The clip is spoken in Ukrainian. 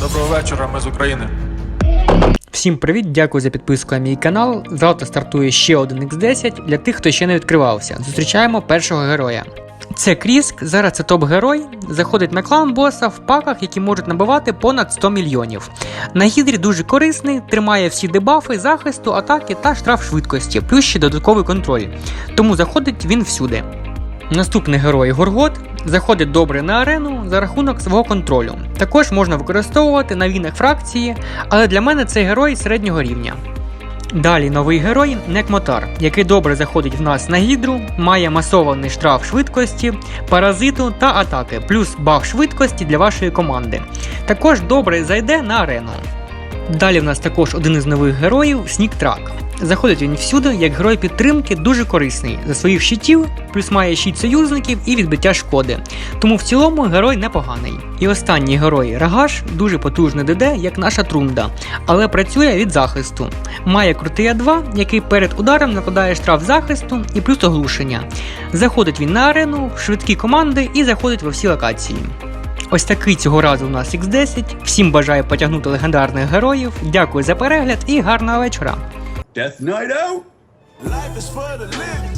Доброго вечора, ми з України. Всім привіт, дякую за підписку на мій канал. Завтра стартує ще один X10 для тих, хто ще не відкривався. Зустрічаємо першого героя. Це Кріск, зараз це топ-герой, заходить на клан боса в паках, які можуть набивати понад 100 мільйонів. На гідрі дуже корисний, тримає всі дебафи, захисту, атаки та штраф швидкості, плюс ще додатковий контроль. Тому заходить він всюди. Наступний герой Горгот заходить добре на арену за рахунок свого контролю. Також можна використовувати на війнах фракції, але для мене цей герой середнього рівня. Далі новий герой Некмотар, який добре заходить в нас на гідру, має масований штраф швидкості, паразиту та атаки, плюс баф швидкості для вашої команди. Також добре зайде на арену. Далі в нас також один із нових героїв Сніктрак. Заходить він всюди, як герой підтримки, дуже корисний за своїх щитів, плюс має щит союзників і відбиття шкоди. Тому в цілому герой непоганий. І останній герой Рагаш дуже потужний ДД, як наша трунда, але працює від захисту. Має крутий А2, який перед ударом накладає штраф захисту і плюс оглушення. Заходить він на арену, в швидкі команди і заходить во всі локації. Ось такий цього разу у нас X10. Всім бажаю потягнути легендарних героїв. Дякую за перегляд і гарного вечора. Death Night Out? Life is for the living,